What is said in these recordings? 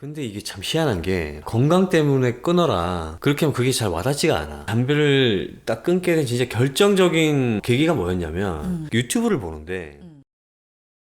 근데 이게 참 희한한 게 건강 때문에 끊어라 그렇게 하면 그게 잘 와닿지가 않아 담배를 딱 끊게 된 진짜 결정적인 계기가 뭐였냐면 음. 유튜브를 보는데 음.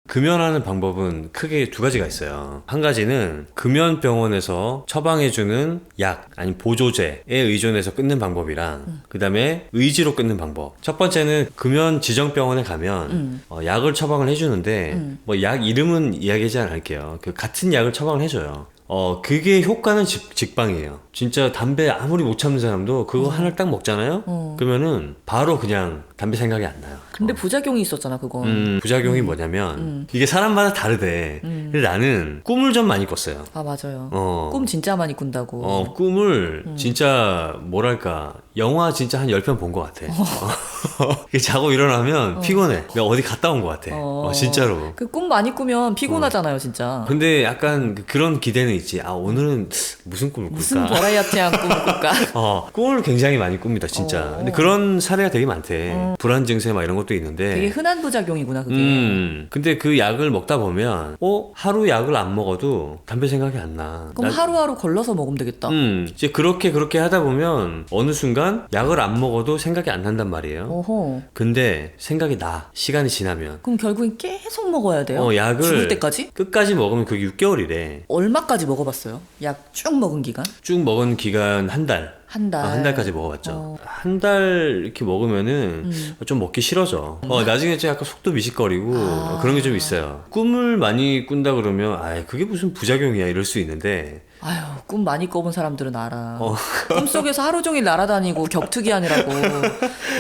금연하는 방법은 크게 두 가지가 있어요. 한 가지는 금연 병원에서 처방해주는 약, 아니 보조제에 의존해서 끊는 방법이랑, 음. 그 다음에 의지로 끊는 방법. 첫 번째는 금연 지정 병원에 가면, 음. 어, 약을 처방을 해주는데, 음. 뭐약 이름은 이야기하지 않을게요. 그 같은 약을 처방을 해줘요. 어, 그게 효과는 직, 직방이에요. 진짜 담배 아무리 못 참는 사람도 그거 하나를 딱 먹잖아요? 어. 그러면은 바로 그냥 담배 생각이 안 나요. 근데 부작용이 있었잖아 그건. 음, 부작용이 뭐냐면 음. 이게 사람마다 다르대. 음. 근데 나는 꿈을 좀 많이 꿨어요. 아 맞아요. 어. 꿈 진짜 많이 꾼다고. 어, 꿈을 음. 진짜 뭐랄까 영화 진짜 한 10편 본 것 같아. 이게 자고 일어나면 어. 피곤해. 내가 어디 갔다 온 것 같아. 어. 어, 진짜로. 그 꿈 많이 꾸면 피곤하잖아요 진짜. 근데 약간 그- 그런 기대는 있지. 아 오늘은 무슨 꿈을 무슨 꿀까? 버라이어티한 꿈을 꿀까? 어, 꿈을 굉장히 많이 꿉니다, 진짜. 어. 근데 그런 사례가 되게 많대. 어. 불안 증세 막 이런 것도 있는데. 되게 흔한 부작용이구나 그게. 네. 음. 근데 그 약을 먹다 보면, 어? 하루 약을 안 먹어도 담배 생각이 안 나. 그럼 나- 하루하루 걸러서 먹으면 되겠다. 음, 이제 그렇게 그렇게 하다 보면 어느 순간 약을 안 먹어도 생각이 안 난단 말이에요. 어허. 근데 생각이 나. 시간이 지나면. 그럼 결국엔 계속 먹어야 돼요? 어, 약을 죽을 때까지? 끝까지 먹으면 그게 6개월이래. 얼마까지 먹어봤어요? 약 쭉 먹은 기간? 쭉 먹은 기간 한 달. 한 달. 아, 한 달까지 먹어봤죠. 어. 한달 이렇게 먹으면은 음. 좀 먹기 싫어져. 어, 나중에 좀 약간 속도 미식거리고 아. 그런 게 좀 있어요. 꿈을 많이 꾼다 그러면, 아 그게 무슨 부작용이야 이럴 수 있는데, 아유 꿈 많이 꿔본 사람들은 알아. 어. 꿈 속에서 하루 종일 날아다니고 격투기 하느라고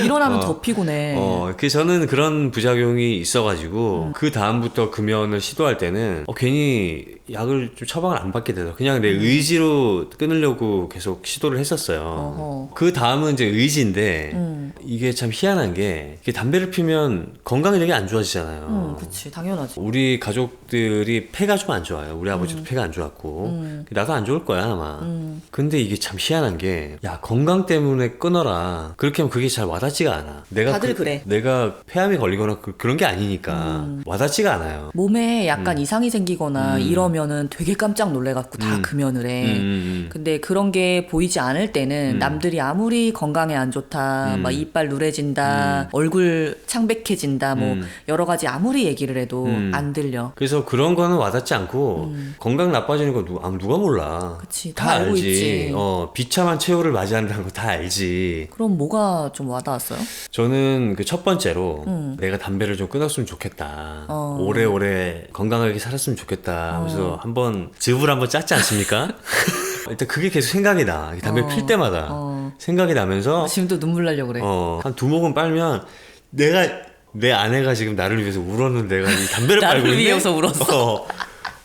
일어나면 어. 더 피곤해. 어, 그 저는 그런 부작용이 있어가지고 음. 그 다음부터 금연을 시도할 때는 어, 괜히 약을 좀 처방을 안 받게 되더 그냥 음. 내 의지로 끊으려고 계속 시도를 했었어요. 어허. 그 다음은 이제 의지인데 음. 이게 참 희한한 게 이게 담배를 피면 건강이 되게 안 좋아지잖아요. 음, 그치 당연하지. 우리 가족들이 폐가 좀 안 좋아요. 우리 아버지도 폐가 안 좋았고 음. 나도 안 좋을 거야 아마. 음. 근데 이게 참 희한한 게, 야, 건강 때문에 끊어라. 그렇게 하면 그게 잘 와닿지가 않아. 내가 다들 그, 그래. 내가 폐암이 걸리거나 그, 런게 아니니까 음. 와닿지가 않아요. 몸에 약간 이상이 생기거나 음. 이러면은 되게 깜짝 놀래갖고 다 음. 금연을 해. 음, 음, 근데 그런 게 보이지 않을 때는 음. 남들이 아무리 건강에 안 좋다, 음. 막 이빨 누래진다, 얼굴 창백해진다, 뭐 음. 여러 가지 아무리 얘기를 해도 음. 안 들려. 그래서 그런 거는 와닿지 않고, 음. 건강 나빠지는 거 누, 아, 누가 몰라. 그치, 다, 다 알고 알지. 있지. 어, 비참한 최후를 맞이한다는 거 다 알지. 그럼 뭐가 좀 와닿았어요? 저는 그 첫 번째로 음. 내가 담배를 좀 끊었으면 좋겠다. 어. 오래오래 건강하게 살았으면 좋겠다. 하면서 어. 한번 즙을 한번 짰지 않습니까? 일단 그게 계속 생각이 나. 담배 어. 필 때마다 어. 생각이 나면서 지금도 눈물 나려고 그래. 어, 한 두 모금 빨면 내가 내 아내가 지금 나를 위해서 울었는데 내가 이 담배를 나를 빨고 있네. 위해서 울었어. 어.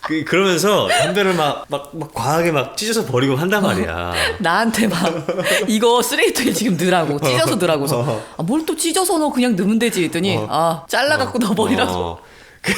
그, 그러면서 담배를 막, 막, 막 과하게 막 찢어서 버리고 한단 말이야. 나한테 막 이거 쓰레기통에 지금 넣으라고 찢어서 넣으라고서 어. 아, 뭘 또 찢어서 넣어 그냥 넣으면 되지 했더니 어. 아 잘라갖고 넣어버리라고 어. 그런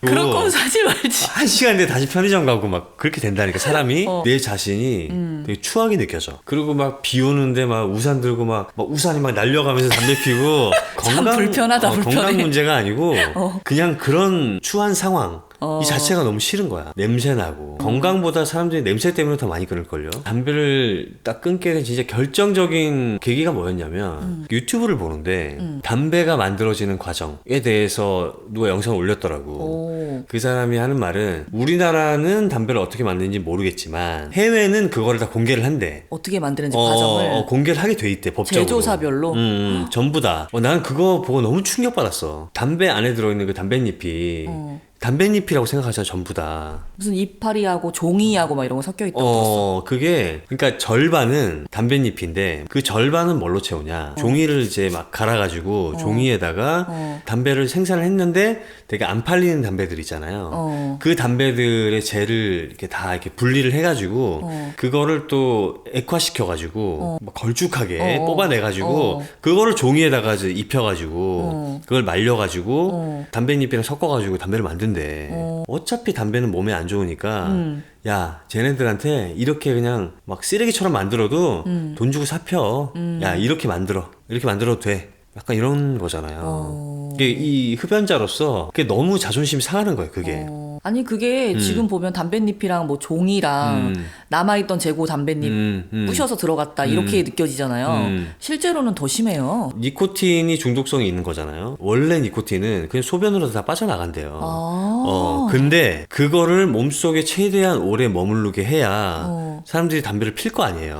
그리고 건 사지 말지 한 시간 뒤에 다시 편의점 가고 막 그렇게 된다니까 사람이 어. 내 자신이 음. 되게 추하게 느껴져. 그리고 막 비 오는데 막 우산 들고 막, 막 우산이 막 날려가면서 담배 피고 참 불편하다, 어, 불편해. 건강 문제가 아니고 어. 그냥 그런 추한 상황 어. 이 자체가 너무 싫은 거야. 냄새 나고 건강보다 사람들이 냄새 때문에 더 많이 끊을 걸요. 담배를 딱 끊게 된 진짜 결정적인 계기가 뭐였냐면 음. 유튜브를 보는데 음. 담배가 만들어지는 과정에 대해서 누가 영상을 올렸더라고. 오. 그 사람이 하는 말은 우리나라는 담배를 어떻게 만드는지 모르겠지만 해외는 그거를 다 공개를 한대. 어떻게 만드는지 어, 과정을 어, 공개를 하게 돼 있대 법적으로. 제조사별로? 음, 음, 전부 다. 어, 나는 그거 보고 너무 충격받았어. 담배 안에 들어있는 그 담뱃잎이 어. 담뱃잎이라고 생각하잖아 전부 다. 무슨 이파리하고 종이하고 막 이런 거 섞여 있다고 들었어. 어, 그게, 그러니까 절반은 담뱃잎인데, 그 절반은 뭘로 채우냐. 종이를 이제 막 갈아가지고, 어. 종이에다가 어. 담배를 생산을 했는데, 되게 안 팔리는 담배들 있잖아요. 어. 그 담배들의 젤을 이렇게 다 이렇게 분리를 해가지고, 어. 그거를 또 액화시켜가지고, 막 걸쭉하게 어. 뽑아내가지고, 어. 그거를 종이에다가 이제 입혀가지고, 어. 그걸 말려가지고, 어. 담뱃잎이랑 섞어가지고 담배를 만든 대. 어. 어차피 담배는 몸에 안 좋으니까, 음. 야, 쟤네들한테 이렇게 그냥 막 쓰레기처럼 만들어도 음. 돈 주고 사펴. 음. 야, 이렇게 만들어. 이렇게 만들어도 돼. 약간 이런 거잖아요. 어. 이게 이 흡연자로서 그게 너무 자존심이 상하는 거예요, 그게. 어. 아니 그게 지금 보면 담뱃잎이랑 뭐 종이랑 음. 남아있던 재고 담뱃잎 음, 음. 부셔서 들어갔다 이렇게 느껴지잖아요. 음. 실제로는 더 심해요. 니코틴이 중독성이 있는 거잖아요. 원래 니코틴은 그냥 소변으로 다 빠져나간대요. 아. 어, 근데 그거를 몸속에 최대한 오래 머무르게 해야 어. 사람들이 담배를 필 거 아니에요.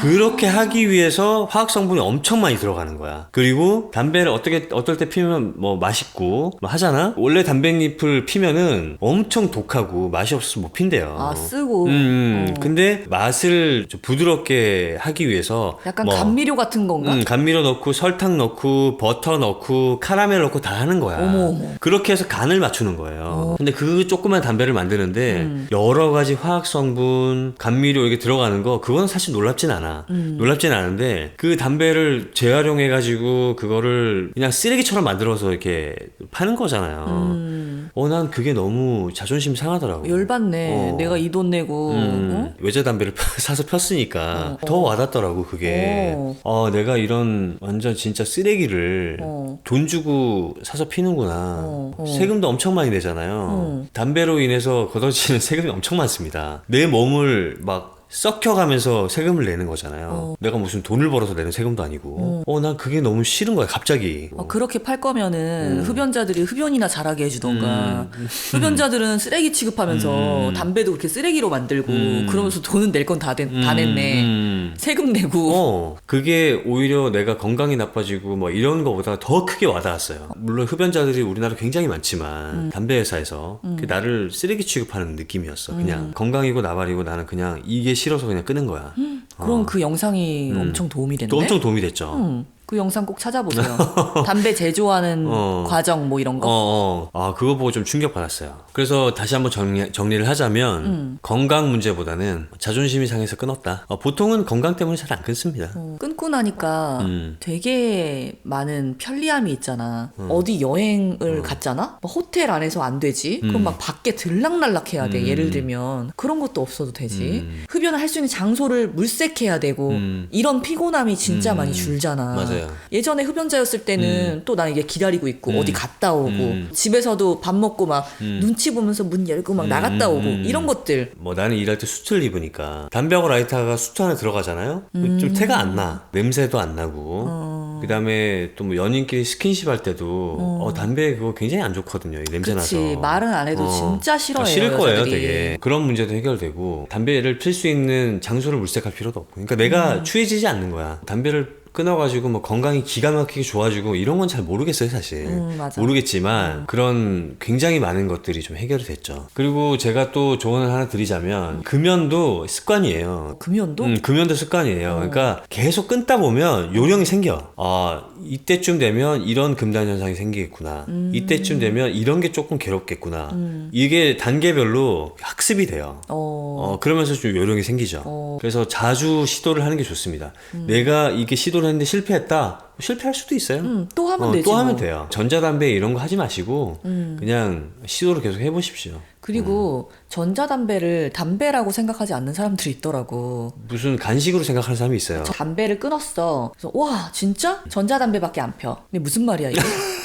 그렇게 하기 위해서 화학 성분이 엄청 많이 들어가는 거야. 그리고 담배를 어떻게 어떨 때 피면 뭐 맛있고 뭐 하잖아. 원래 담배잎을 피면은 엄청 독하고 맛이 없어서 못 핀대요. 아 쓰고 음, 음. 어. 근데 맛을 좀 부드럽게 하기 위해서 약간 뭐 감미료 같은 건가? 음, 감미료 넣고 설탕 넣고 버터 넣고 카라멜 넣고 다 하는 거야. 어머. 그렇게 해서 간을 맞추는 거예요. 근데 그 조그만 담배를 만드는데 음. 여러 가지 화학 성분, 감미료 이게 들어가는 거 그건 사실 놀랍진 않아. 음. 놀랍진 않은데 그 담배를 재활용해 가지고 그거를 그냥 쓰레기처럼 만들어서 이렇게 파는 거잖아요. 음. 어, 난 그게 너무 자존심 상하더라고. 열받네. 어. 내가 이 돈 내고 음, 어? 외제 담배를 사서 폈으니까 어, 더 와닿더라고 그게. 어. 어, 내가 이런 완전 진짜 쓰레기를 어. 돈 주고 사서 피는구나. 어, 어. 세금도 엄청 많이 내잖아요. 어. 담배로 인해서 걷어지는 세금이 엄청 많습니다. 내 몸을 막 썩혀가면서 세금을 내는 거잖아요. 어. 내가 무슨 돈을 벌어서 내는 세금도 아니고. 어, 난 그게 너무 싫은 거야, 갑자기. 어, 그렇게 팔 거면은 흡연자들이 흡연이나 잘하게 해주던가 흡연자들은 쓰레기 취급하면서 담배도 그렇게 쓰레기로 만들고 그러면서 돈은 낼 건 다 다 냈네 음. 세금 내고 어, 그게 오히려 내가 건강이 나빠지고 뭐 이런 거보다 더 크게 와닿았어요. 물론 흡연자들이 우리나라 굉장히 많지만 음. 담배 회사에서 그 나를 쓰레기 취급하는 느낌이었어. 음. 그냥 건강이고 나발이고 나는 그냥 이게 싫어서 그냥 끄는 거야. 그럼 그 영상이 엄청 도움이 됐네 또 엄청 도움이 됐죠. 음, 그 영상 꼭 찾아보세요 담배 제조하는 어. 과정 뭐 이런 어, 거 어. 아, 그거 보고 좀 충격받았어요. 그래서 다시 한번 정리, 정리를 하자면, 음. 건강 문제보다는 자존심이 상해서 끊었다. 어, 보통은 건강 때문에 잘 안 끊습니다. 어, 끊고 나니까 음. 되게 많은 편리함이 있잖아. 어디 여행을 갔잖아? 막 호텔 안에서 안 되지? 음. 그럼 막 밖에 들락날락 해야 돼. 예를 들면. 그런 것도 없어도 되지. 흡연을 할 수 있는 장소를 물색해야 되고, 음. 이런 피곤함이 진짜 많이 줄잖아. 맞아요. 예전에 흡연자였을 때는 또 나는 이게 기다리고 있고, 어디 갔다 오고, 음. 집에서도 밥 먹고 막 눈치 보면서 문 열고 막 나갔다 오고, 이런 것들. 뭐 나는 일할 때 수트를 입으니까 담배하고 라이터가 수트 안에 들어가잖아요. 좀 태가 안 나. 냄새도 안 나고. 그다음에 또 뭐 연인끼리 스킨십 할 때도 어, 담배 그거 굉장히 안 좋거든요. 이 냄새 그치. 나서. 말은 안 해도 어. 진짜 싫어해요. 아, 싫을 거예요, 여자들이. 되게. 그런 문제도 해결되고 담배를 필 수 있는 장소를 물색할 필요도 없고. 그러니까 내가 음. 추해지지 않는 거야. 담배를 끊어가지고 뭐 건강이 기가 막히게 좋아지고 이런 건 잘 모르겠어요 사실 음, 맞아. 모르겠지만 그런 굉장히 많은 것들이 좀 해결이 됐죠 그리고 제가 또 조언을 하나 드리자면 금연도 습관이에요 금연도? 음, 금연도 습관이에요. 그러니까 계속 끊다 보면 요령이 생겨. 아, 이때쯤 되면 이런 금단 현상이 생기겠구나. 이때쯤 되면 이런 게 조금 괴롭겠구나. 이게 단계별로 학습이 돼요. 어. 어, 그러면서 좀 요령이 생기죠. 어. 그래서 자주 시도를 하는 게 좋습니다. 내가 이게 시도를 했는데 실패했다. 실패할 수도 있어요. 음, 또 하면 어, 되지. 또 하면 뭐. 음. 돼요. 전자담배 이런 거 하지 마시고 그냥 시도를 계속 해보십시오. 그리고 전자담배를 담배라고 생각하지 않는 사람들이 있더라고. 무슨 간식으로 생각하는 사람이 있어요. 저 담배를 끊었어. 그래서 와 진짜 전자담배밖에 안 펴. 근데 무슨 말이야 이게?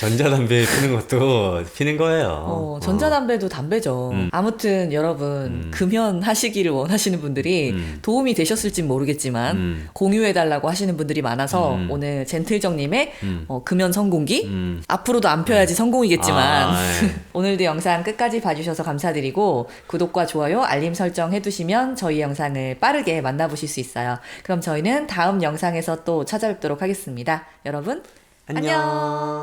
전자담배 피는 것도 피는 거예요. 어, 전자담배도 담배죠. 음. 아무튼 여러분 금연 하시기를 원하시는 분들이 도움이 되셨을진 모르겠지만 음. 공유해달라고 하시는 분들이 많아서 오늘 젠틀정님의 어, 금연 성공기 음. 앞으로도 안 펴야지 성공이겠지만 아, 예. 오늘도 영상 끝까지 봐주셔서 감사드리고 구독과 좋아요, 알림 설정 해두시면 저희 영상을 빠르게 만나보실 수 있어요. 그럼 저희는 다음 영상에서 또 찾아뵙도록 하겠습니다. 여러분 안녕. 안녕.